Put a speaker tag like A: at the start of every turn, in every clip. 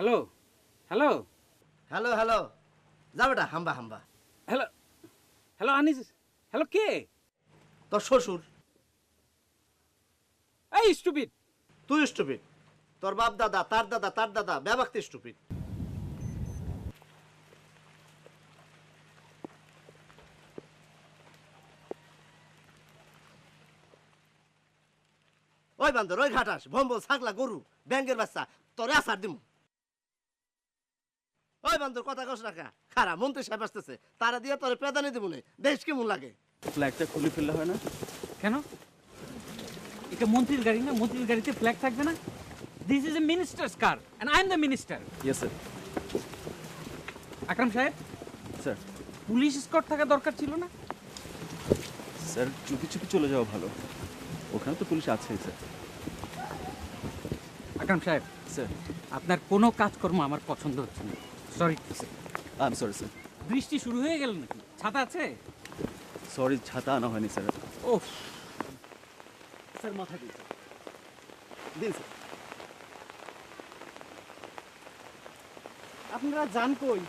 A: Hello hello.
B: Hello hello. যা বেটা হাম্বা হাম্বা।
A: হ্যালো হ্যালো আনিস হ্যালো কে?
B: তোর শ্বশুর।
A: এই স্টুপিড।
B: তুই স্টুপিড। তোর বাপ দাদা তার দাদা তার দাদা ব্যাবাক্তি স্টুপিড। ওই বান্দর ওই ঘাটাস ভম্বল ছাগলা গরু ব্যাঙ্গের বাচ্চা তোরে আসার দিমু। ওই বান্দর কথা কস রাখা খারা মন্ত্রী সাহেব আসতেছে। তারা দিয়ে তোরে দিব দেশ কেমন লাগে?
C: ফ্ল্যাগটা খুলে ফেললে হয় না?
A: কেন? এটা মন্ত্রীর গাড়ি না? মন্ত্রীর গাড়িতে ফ্ল্যাগ থাকবে না? This is a minister's car and I am the minister
C: yes sir
A: Akram Saheb?
C: Sir
A: police Scott থাকা দরকার ছিল না?
C: স্যার চুপি চুপি চলে যাওয়া ভালো। ওখানে তো পুলিশ আছেই স্যার
A: আকরাম সাহেব
C: স্যার
A: আপনার কোনো কাজকর্ম আমার পছন্দ হচ্ছে না। Sorry
C: I am sorry sir
A: বৃষ্টি শুরু হয়ে গেল নাকি? ছাতা আছে?
C: সরি ছাতা আনা হয়নি স্যার
A: ও
C: স্যার মাথায় দিন। দিন স্যার
D: আপনারা যান কই?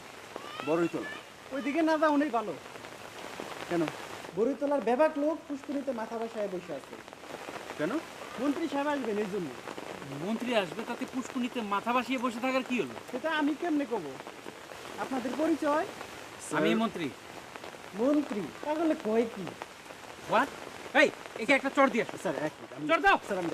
C: বড়ই তোলা
D: ওইদিকে না যাওয়াই ভালো।
C: কেন?
D: বড়িতলার বেবাক লোক পুষ্করিতে মাথা বসায় বসে আছে।
C: কেন?
D: মন্ত্রী সাহেব আসবেন এই জন্য।
A: মন্ত্রী আসবে তাতে পুষ্কুনিতে মাথা ভাসিয়ে বসে থাকার কি হলো?
D: সেটা আমি কেমনে কব আপনাদের পরিচয়?
A: আমি
C: স্যার,
A: মন্ত্রী।
D: মন্ত্রী? তাহলে কয় কি?
A: হোয়াট এই একে একটা চড় দিয়ে
C: স্যার এক
A: চড় দাও।
C: স্যার আমি।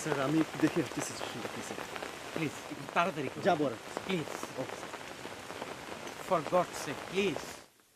C: স্যার আমি একটু দেখে আসছি সিচুয়েশনটা কি স্যার
A: প্লিজ তাড়াতাড়ি
C: যাব আর
A: please
C: okay
A: for God sake please